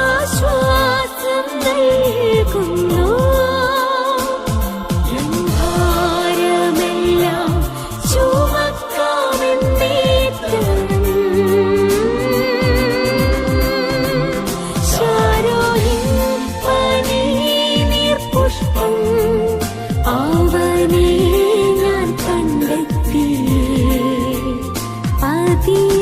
ആശ്വാസം നൽകുന്ന. ती